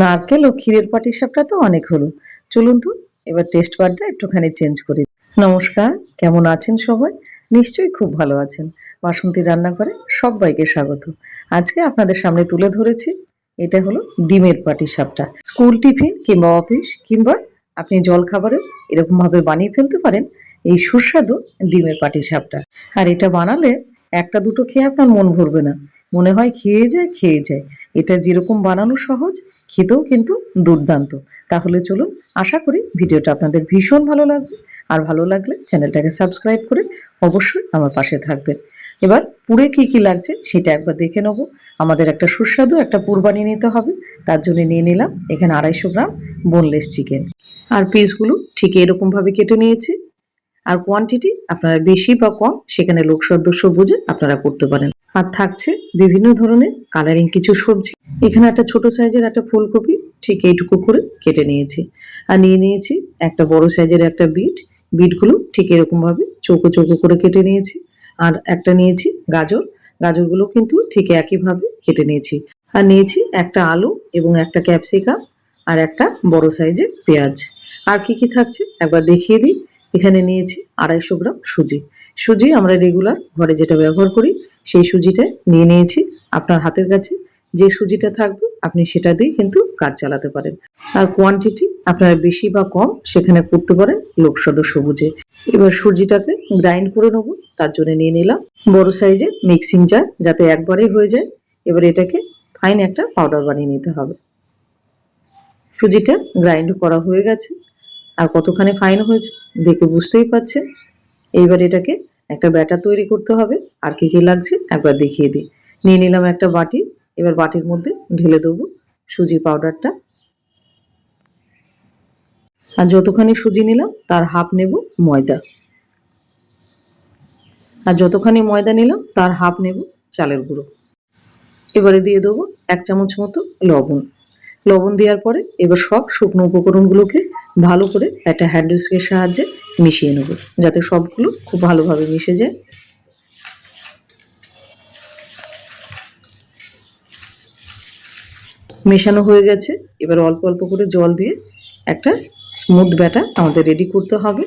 নারকেল ও ক্ষীরের পাটিসাপটা তো অনেক হলো। চলুন তো, এবার টেস্ট বারটা একটুখানি চেঞ্জ করি। নমস্কার, কেমন আছেন সবাই? নিশ্চয়ই খুব ভালো আছেন। বাসন্তী রান্নাঘরে সবাইকে স্বাগত। আজকে আপনাদের সামনে তুলে ধরেছি, এটা হলো ডিমের পাটিসাপটা স্কুল টিফিন কিংবা অফিস কিংবা আপনি জলখাবারেও এরকমভাবে বানিয়ে ফেলতে পারেন এই সুস্বাদু ডিমের পাটিসাপটা আর এটা বানালে একটা দুটো খেয়ে আপনার মন ভরবে না। মনে হয় খেয়ে যায় খেয়ে যায়। এটা যেরকম বানানো সহজ, খেতেও কিন্তু দুর্দান্ত। তাহলে চলুন আশা করি ভিডিওটা আপনাদের ভীষণ ভালো লাগবে। আর ভালো লাগলে চ্যানেলটাকে সাবস্ক্রাইব করে অবশ্যই আমার পাশে থাকবেন। এবার পুরে কি কি লাগছে সেটা একবার দেখে নেব। আমাদের একটা সুস্বাদু একটা পুর বানিয়ে নিতে হবে। তার জন্য নিয়ে নিলাম এখানে আড়াইশো গ্রাম বোনলেস চিকেন আর পিসগুলো ঠিক এরকমভাবে কেটে নিয়েছি। আর কোয়ান্টিটি আপনারা বেশি বা কম সেখানে লোক সদস্য বুঝে আপনারা করতে পারেন। আর থাকছে বিভিন্ন ধরনের কালারিং কিছু সবজি। এখানে একটা ছোট সাইজের একটা ফুলকপি, ঠিক এইটুকু করে কেটে নিয়েছি। আর নিয়ে নিয়েছি একটা বড় সাইজের একটা বিট বিটগুলো ঠিক এরকম ভাবে চৌকো চৌকো করে কেটে নিয়েছি। আর একটা নিয়েছি গাজর, গাজরগুলো কিন্তু ঠিক একইভাবে কেটে নিয়েছি। আর নিয়েছি একটা আলু এবং একটা ক্যাপসিকাম আর একটা বড় সাইজের পেঁয়াজ। আর কি কি থাকছে একবার দেখিয়ে দিই। এখানে নিয়েছি আড়াইশো গ্রাম সুজি। সুজি আমরা রেগুলার ঘরে যেটা ব্যবহার করি সেই সুজিটা নিয়ে নিয়েছি আপনার হাতের কাছে। যে সুজিটা থাকবে, আপনি সেটা দিয়ে কিন্তু কাজ চালাতে পারেন। আর কোয়ান্টিটি আপনারা বেশি বা কম সেখানে করতে পারেন লোক সবুজে। এবার সুজিটাকে গ্রাইন্ড করে নেব, তার জন্য নিয়ে নিলাম বড় সাইজে মিক্সিং জার যাতে একবারেই হয়ে যায়। এবার এটাকে ফাইন একটা পাউডার বানিয়ে নিতে হবে। সুজিটা গ্রাইন্ড করা হয়ে গেছে। আর কতখানি ফাইন হয়েছে, দেখে বুঝতেই পারছেন। এইবার এটাকে একটা ব্যাটার তৈরি করতে হবে, আর কি কি লাগছে একবার দেখিয়ে দিই। নিয়ে নিলাম একটা বাটি, এবার বাটির মধ্যে ঢেলে দেবো সুজি পাউডারটা। আর যতখানি সুজি নিলাম, তার হাফ নেব ময়দা। আর যতখানি ময়দা নিলাম, তার হাফ নেব চালের গুঁড়ো। এবারে দিয়ে দেবো এক চামচ মতো লবণ। লবণ দেওয়ার পরে এবার সব শুকনো উপকরণগুলোকে ভালো করে একটা হ্যান্ড উইস্কের সাহায্যে মিশিয়ে নেব, যাতে সবগুলো খুব ভালোভাবে মিশে যায়। মেশানো হয়ে গেছে। এবার অল্প অল্প করে জল দিয়ে একটা স্মুথ ব্যাটার আমাদের রেডি করতে হবে।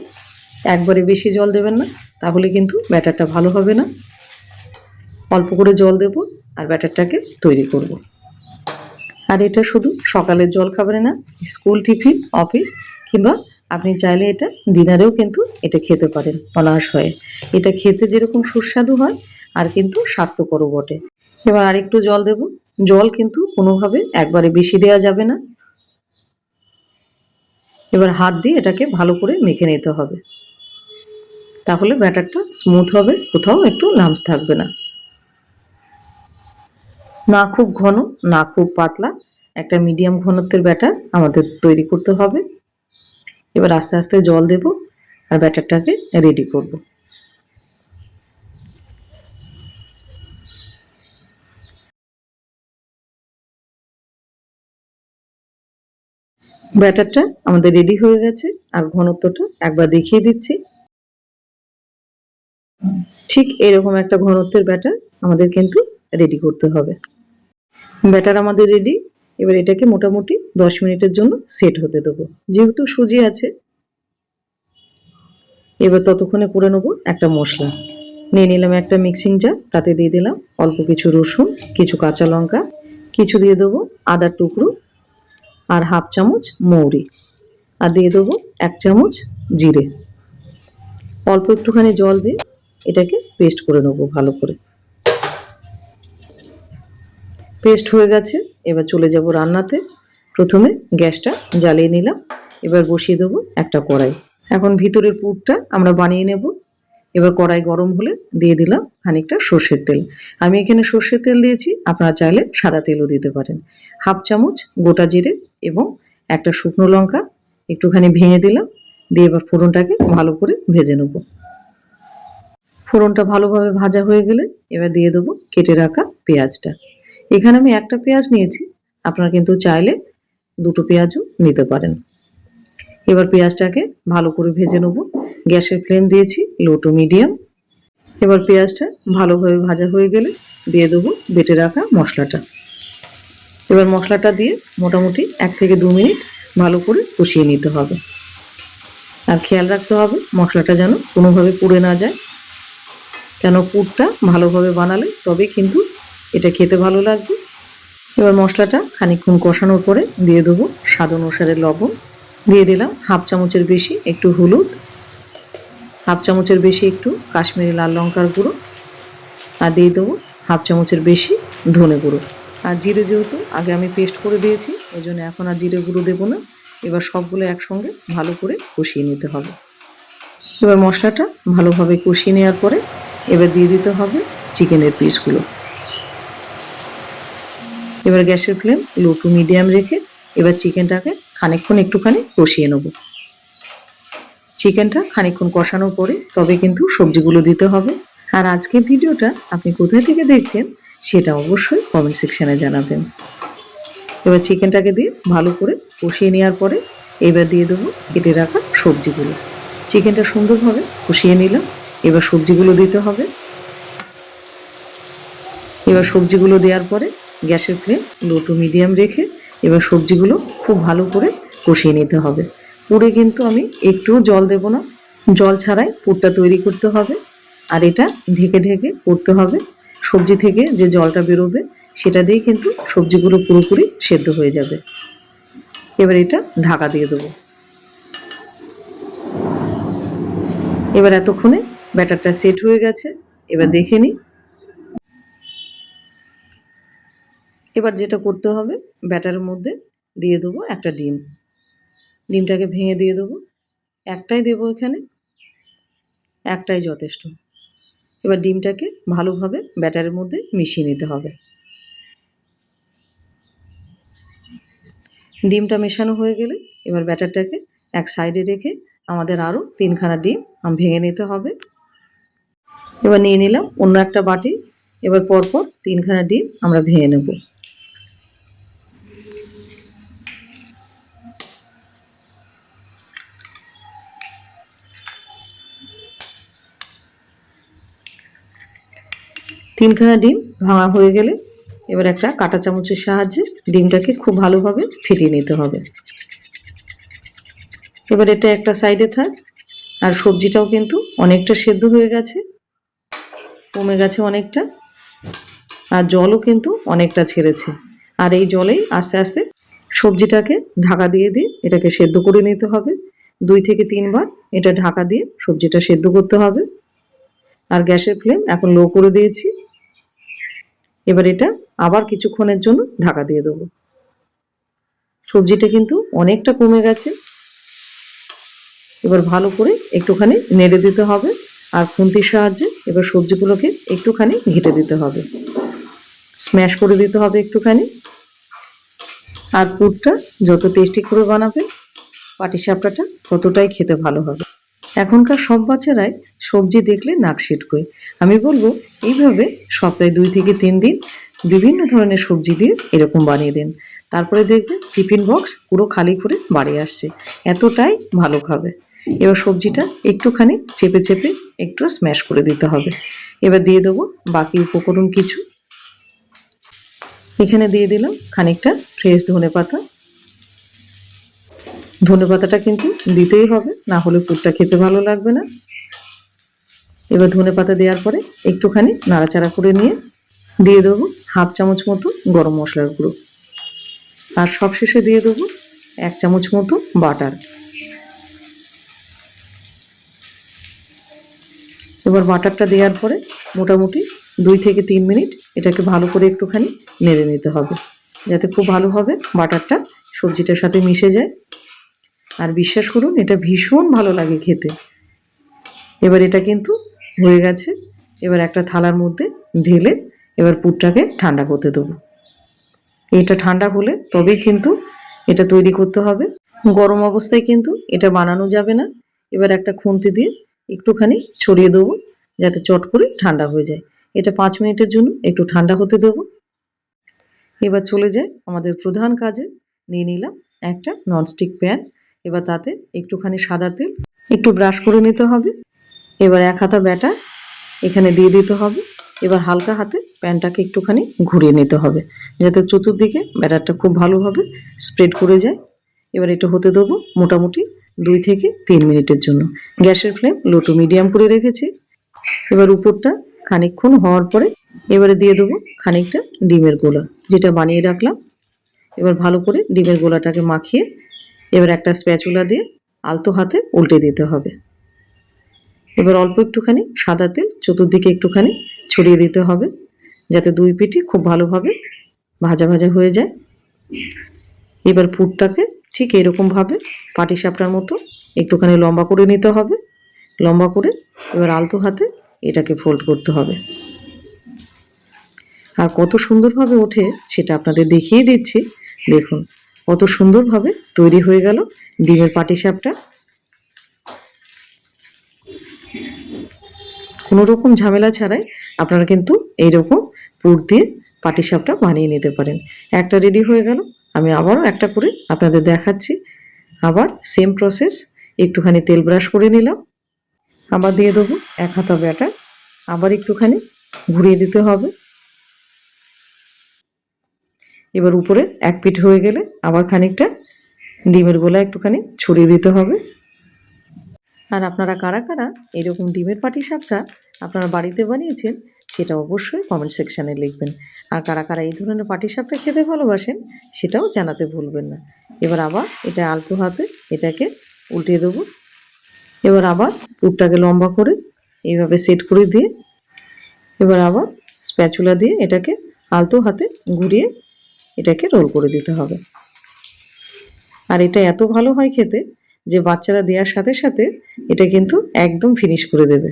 একবারে বেশি জল দেবেন না, তাহলে কিন্তু ব্যাটারটা ভালো হবে না। অল্প করে জল দেব আর ব্যাটারটাকে তৈরি করব। আর এটা শুধু সকালের জল খাবারে না, স্কুল টিফিন, অফিস, কিংবা আপনি চাইলে এটা ডিনারেও কিন্তু এটা খেতে পারেন অনায়াস হয়ে। এটা খেতে যেরকম সুস্বাদু হয় আর কিন্তু স্বাস্থ্যকরও বটে। এবার আরেকটু জল দেব। জল কিন্তু কোনোভাবে একবারে বেশি দেওয়া যাবে না। এবার হাত দিয়ে এটাকে ভালো করে মেখে নিতে হবে। তাহলে ব্যাটারটা স্মুথ হবে, কোথাও একটু লামস থাকবে না। না খুব ঘন, না খুব পাতলা একটা মিডিয়াম ঘনত্বের ব্যাটার আমাদের তৈরি করতে হবে। এবার আস্তে আস্তে জল দেব আর ব্যাটারটাকে রেডি করব। ব্যাটারটা আমাদের রেডি হয়ে গেছে আর ঘনত্বটা একবার দেখিয়ে দিচ্ছি। ঠিক এরকম একটা ঘনত্বের ব্যাটার আমাদের কিন্তু রেডি করতে হবে। ব্যাটার আমাদের রেডি এবার এটাকে মোটামুটি দশ মিনিটের জন্য সেট হতে দেবো। যেহেতু সুজি আছে, এবার ততক্ষণে করে নেব একটা মশলা। নিয়ে নিলাম একটা মিক্সিং জার তাতে দিয়ে দিলাম অল্প কিছু রসুন, কিছু কাঁচা লঙ্কা, কিছু দিয়ে দেবো আদার টুকরো আর হাফ চামচ মৌরি। আর দিয়ে দেবো এক চামচ জিরে। অল্প একটুখানি জল দিয়ে এটাকে পেস্ট করে নেব ভালো করে। পেস্ট হয়ে গেছে। এবার চলে যাব রান্নাতে। প্রথমে গ্যাসটা জ্বালিয়ে নিলাম। এবার বসিয়ে দেবো একটা কড়াই। এখন ভিতরের পুরটা আমরা বানিয়ে নেব। এবার কড়াই গরম হলে দিয়ে দিলাম খানিকটা সর্ষের তেল। আমি এখানে সর্ষের তেল দিয়েছি, আপনারা চাইলে সাদা তেলও দিতে পারেন। হাফ চামচ গোটা জিরে এবং একটা শুকনো লঙ্কা একটুখানি ভেঙে দিলাম। দিয়ে এবার ফোড়নটাকে ভালো করে ভেজে নেব। ফোড়নটা ভালোভাবে ভাজা হয়ে গেলে এবার দিয়ে দেবো কেটে রাখা পেঁয়াজটা। এখানে আমি একটা পেঁয়াজ নিয়েছি। আপনারা কিন্তু চাইলে দুটো পেঁয়াজও নিতে পারেন। এবার পেঁয়াজটাকে ভালো করে ভেজে নেব। গ্যাসের ফ্লেম দিয়েছি, লো টু মিডিয়াম। এবার পেঁয়াজটা ভালোভাবে ভাজা হয়ে গেলে দিয়ে দেবো বেটে রাখা মশলাটা। এবার মশলাটা দিয়ে মোটামুটি এক থেকে দু মিনিট ভালো করে কষিয়ে নিতে হবে। আর খেয়াল রাখতে হবে, মশলাটা যেন কোনোভাবে পুড়ে না যায়। কেন পুরটা ভালোভাবে বানালে তবে কিন্তু এটা খেতে ভালো লাগবে। এবার মশলাটা খানিকক্ষণ কষানোর পরে দিয়ে দেবো স্বাদ অনুসারে লবণ। দিয়ে দিলাম হাফ চামচের বেশি একটু হলুদ, হাফ চামচের বেশি একটু কাশ্মীরি লাল লঙ্কার গুঁড়ো আর দিয়ে দেবো হাফ চামচের বেশি ধনে গুঁড়ো। আর জিরে যেহেতু আগে আমি পেস্ট করে দিয়েছি ওই জন্য এখন আর জিরে গুঁড়ো দেবো না। এবার সবগুলো একসঙ্গে ভালো করে কষিয়ে নিতে হবে। এবার মশলাটা ভালোভাবে কষিয়ে নেওয়ার পরে এবার দিয়ে দিতে হবে চিকেনের পিসগুলো এবার গ্যাসের ফ্লেম লো টু মিডিয়াম রেখে এবার চিকেনটাকে খানিকক্ষণ একটুখানি কষিয়ে নেব। চিকেনটা খানিকক্ষণ কষানোর পরে তবে কিন্তু সবজিগুলো দিতে হবে। আর আজকের ভিডিওটা আপনি কোথায় থেকে দেখছেন সেটা অবশ্যই কমেন্ট সেকশানে জানাবেন। এবার চিকেনটাকে দিয়ে ভালো করে কষিয়ে নেওয়ার পরে এবার দিয়ে দেবো কেটে রাখা সবজিগুলো। চিকেনটা সুন্দরভাবে কষিয়ে নিলাম, এবার সবজিগুলো দিতে হবে। এবার সবজিগুলো দেওয়ার পরে গ্যাসের ফ্লেম লো টু মিডিয়াম রেখে এবার সবজিগুলো খুব ভালো করে কষিয়ে নিতে হবে। পুরে কিন্তু আমি একটুও জল দেব না। জল ছাড়াই পুরটা তৈরি করতে হবে। আর এটা ঢেকে ঢেকে করতে হবে। সবজি থেকে যে জলটা বেরোবে, সেটা দিয়ে কিন্তু সবজিগুলো পুরোপুরি সেদ্ধ হয়ে যাবে। এবার এটা ঢাকা দিয়ে দেবো। এবার এতক্ষণে ব্যাটারটা সেট হয়ে গেছে। এবার দেখে নিই এবার যেটা করতে হবে ব্যাটারের মধ্যে দিয়ে দেবো একটা ডিম। ডিমটাকে ভেঙে দিয়ে দেবো। একটাই দেবো এখানে, একটাই যথেষ্ট। এবার ডিমটাকে ভালোভাবে ব্যাটারের মধ্যে মিশিয়ে নিতে হবে। ডিমটা মেশানো হয়ে গেলে এবার ব্যাটারটাকে এক সাইডে রেখে আমাদের আরও তিনখানা ডিম ভেঙে নিতে হবে। এবার নিয়ে নিলাম অন্য একটা বাটি। এবার পরপর তিনখানা ডিম আমরা ভেঙে নেব। তিনখানা ডিম ভাঙা হয়ে গেলে এবার একটা কাঁটা চামচের সাহায্যে ডিমটাকে খুব ভালোভাবে ফেটিয়ে নিতে হবে। এবার এটা একটা সাইডে থাক। আর সবজিটাও কিন্তু অনেকটা সেদ্ধ হয়ে গেছে, কমে গেছে অনেকটা, আর জলও কিন্তু অনেকটা ছেড়েছে। আর এই জলেই আস্তে আস্তে সবজিটাকে ঢাকা দিয়ে দিয়ে এটাকে সেদ্ধ করে নিতে হবে। দুই থেকে তিনবার এটা ঢাকা দিয়ে সবজিটা সেদ্ধ করতে হবে। আর গ্যাসের ফ্লেম এখন লো করে দিয়েছি। এবার এটা আবার কিছুক্ষণের জন্য ঢাকা দিয়ে দেবো। সবজিটা কিন্তু অনেকটা কমে গেছে। এবার ভালো করে একটুখানি নেড়ে দিতে হবে আর খুন্তির সাহায্যে এবার সবজিগুলোকে একটুখানি ঘেটে দিতে হবে। স্ম্যাশ করে দিতে হবে একটুখানি। আর পুরটা যত টেস্টি করে বানাবে পাটিসাপটাটা ততটাই খেতে ভালো হবে। এখনকার সব বাচ্চারাই সবজি দেখলে নাক সিটকোয়। আমি বলব, এইভাবে সপ্তাহে দুই থেকে তিন দিন বিভিন্ন ধরনের সবজি দিয়ে এরকম বানিয়ে দিন। তারপরে দেখবেন টিফিন বক্স পুরো খালি করে বাড়ি আসছে। এতটাই ভালো খাবে। এবার সবজিটা একটুখানি চেপে চেপে একটু স্ম্যাশ করে দিতে হবে। এবার দিয়ে দেবো বাকি উপকরণ কিছু। এখানে দিয়ে দিলাম খানিকটা ফ্রেশ ধনে পাতা ধনে পাতাটা কিন্তু দিতেই হবে, না হলে পুরটা খেতে ভালো লাগবে না। এবার ধনে পাতা দেওয়ার পরে একটুখানি নাড়াচাড়া করে নিয়ে দিয়ে দেবো হাফ চামচ মতো গরম মশলার গুঁড়ো। আর সবশেষে দিয়ে দেবো এক চামচ মতো বাটার। এবার বাটারটা দেওয়ার পরে মোটামুটি দুই থেকে তিন মিনিট এটাকে ভালো করে একটুখানি নেড়ে নিতে হবে, যাতে খুব ভালোভাবে বাটারটা, সবজিটার সাথে মিশে যায়। আর বিশ্বাস করুন, এটা ভীষণ ভালো লাগে খেতে। এবার এটা কিন্তু হয়ে গেছে। এবার একটা থালার মধ্যে ঢেলে এবার পুরটাকে ঠান্ডা করতে দেবো। এটা ঠান্ডা হলে তবেই কিন্তু এটা তৈরি করতে হবে। গরম অবস্থায় কিন্তু এটা বানানো যাবে না। এবার একটা খুন্তি দিয়ে একটুখানি ছড়িয়ে দেবো, যাতে চট করে ঠান্ডা হয়ে যায়। এটা পাঁচ মিনিটের জন্য একটু ঠান্ডা হতে দেবো। এবার চলে যায় আমাদের প্রধান কাজে। নিয়ে নিলাম একটা ননস্টিক প্যান। এবার তাতে একটুখানি সাদা তেল, একটু ব্রাশ করে নিতে হবে। এবার এক হাতা ব্যাটা এখানে দিয়ে দিতে হবে। এবার হালকা হাতে প্যানটাকে একটুখানি ঘুরিয়ে নিতে হবে, যাতে চতুর্দিকে ব্যাটারটা খুব ভালোভাবে স্প্রেড করে যায়। এবার এটা হতে দেবো মোটামুটি দুই থেকে তিন মিনিটের জন্য। গ্যাসের ফ্লেম লো টু মিডিয়াম করে রেখেছি। এবার উপরটা খানিকক্ষণ হওয়ার পরে এবারে দিয়ে দেবো খানিকটা ডিমের গোলা, যেটা বানিয়ে রাখলাম। এবার ভালো করে ডিমের গোলাটাকে মাখিয়ে এবার একটা স্প্যাচুলা দিয়ে আলতো হাতে উল্টে দিতে হবে। এবার অল্প একটুখানি সাদা তেল, চতুর্দিকে একটুখানি ছড়িয়ে দিতে হবে, যাতে দুই পিঠই খুব ভালোভাবে ভাজা ভাজা হয়ে যায়। এবার পুরটাকে ঠিক এরকমভাবে পাটিসাপটার মতো একটুখানি লম্বা করে নিতে হবে। লম্বা করে এবার আলতো হাতে এটাকে ফোল্ড করতে হবে। আর কত সুন্দরভাবে ওঠে সেটা আপনাদের দেখিয়ে দিচ্ছি। দেখুন কত সুন্দরভাবে তৈরি হয়ে গেল ডিমের পাটিসাপটা। কোনো রকম ঝামেলা ছাড়াই আপনারা কিন্তু এইরকম পুর দিয়ে পাটিসাপটা বানিয়ে নিতে পারেন। একটা রেডি হয়ে গেল, আমি আবারও একটা করে আপনাদের দেখাচ্ছি। আবার সেম প্রসেস একটুখানি তেল ব্রাশ করে নিলাম। আবার দিয়ে দেবো এক হাতা ব্যাটার। আবার একটুখানি ঘুরিয়ে দিতে হবে। এবার উপরে এক পিঠ হয়ে গেলে আবার খানিকটা ডিমের গোলা একটুখানি ছড়িয়ে দিতে হবে। আর আপনারা কারা কারা এরকম ডিমের পাটি সাপটা আপনারা বাড়িতে বানিয়েছেন সেটা অবশ্যই কমেন্ট সেকশানে লিখবেন। আর কারা কারা এই ধরনের পাটি সাপটা খেতে ভালোবাসেন সেটাও জানাতে ভুলবেন না। এবার আবার এটা আলতো হাতে এটাকে উল্টিয়ে দেবো। এবার আবার পুরটাকে লম্বা করে এইভাবে সেট করে দিয়ে এবার আবার স্প্যাচুলা দিয়ে এটাকে আলতো হাতে ঘুরিয়ে এটাকে রোল করে দিতে হবে। আর এটা এত ভালো হয় খেতে যে বাচ্চারা দেওয়ার সাথে সাথে এটা কিন্তু একদম ফিনিশ করে দেবে।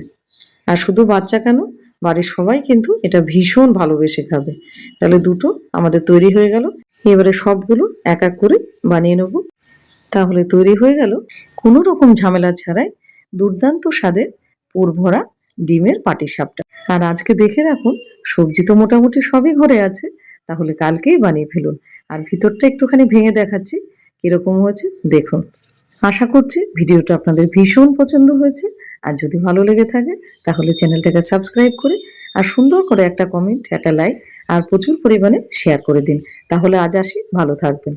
আর শুধু বাচ্চা কেন? বাড়ির সবাই কিন্তু এটা ভীষণ ভালোবেসে খাবে। তাহলে দুটো আমাদের তৈরি হয়ে গেল। এবারে সবগুলো এক এক করে বানিয়ে নেব। তাহলে তৈরি হয়ে গেল কোনো রকম ঝামেলা ছাড়াই দুর্দান্ত স্বাদের পুর ভরা ডিমের পাটিসাপটা। আর আজকে দেখে রাখুন, সবজি তো মোটামুটি সবই ঘরে আছে তাহলে কালকেই বানিয়ে ফেলুন। আর ভিতরটা একটুখানি ভেঙে দেখাচ্ছি, কীরকম হয়েছে দেখুন। আশা করছি ভিডিওটা আপনাদের ভীষণ পছন্দ হয়েছে। আর যদি ভালো লেগে থাকে, তাহলে চ্যানেলটাকে সাবস্ক্রাইব করে আর সুন্দর করে একটা কমেন্ট, একটা লাইক আর প্রচুর পরিমাণে শেয়ার করে দিন। তাহলে আজ আসি, ভালো থাকবেন।